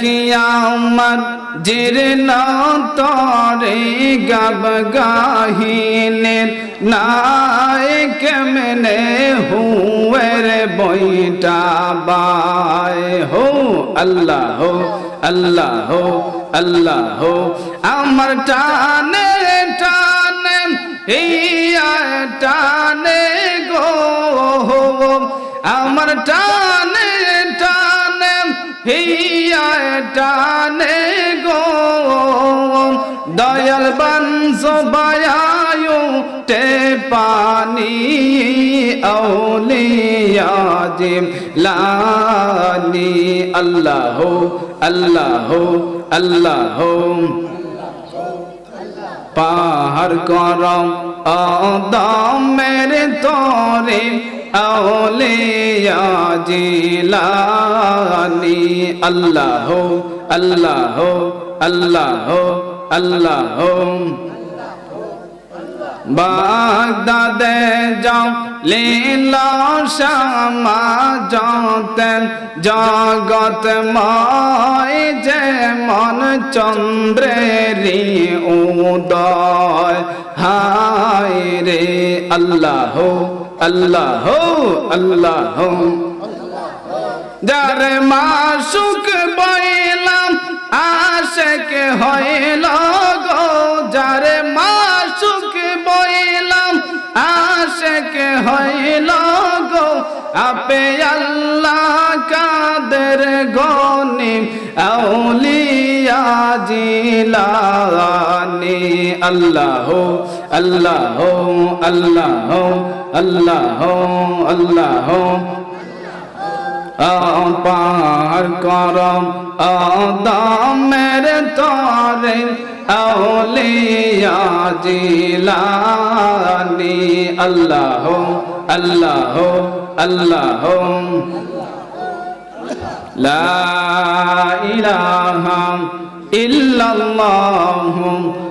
কি আমার জীর্ণ তরে গাব গাহিনের নাই কেমনে হুয়ের বইটা বাই হো, আল্লাহ হো আল্লাহ হো আল্লাহ। হো আমার টানে টানে হিয়া টানে গো। আমার টানে হিয়ায় টানে গো, দয়াল বংশ বায়ায় টে পানি আউলিয়া জিম লানি আল্লাহ আল্লাহ আল্লাহ। পাহাড় করম আদমের তরে আউলিয়া আল্লাহ আল্লাহ আল্লাহ আল্লাহ। বাগদাদে যাও, লীলা শ্যামা যাতেন জগত মায় যে মন চন্দ্রেরি উদয়। রে আল্লাহ আল্লাহ আল্লাহ। যার মাসুক বইলাম, আশেক হইল গো। যার মাসুক বইলাম, আশেক হইল গো। আপে আল্লাহ কাদের গনি, আউলিয়া জিলানি। আল্লাহ আল্লাহ আল্লাহ আল্লাহ আল্লাহ পার করম আদামের তরে আউলিয়া জিলানি আল্লাহ আল্লাহ আল্লাহ লা ইলাহা ইল্লাল্লাহ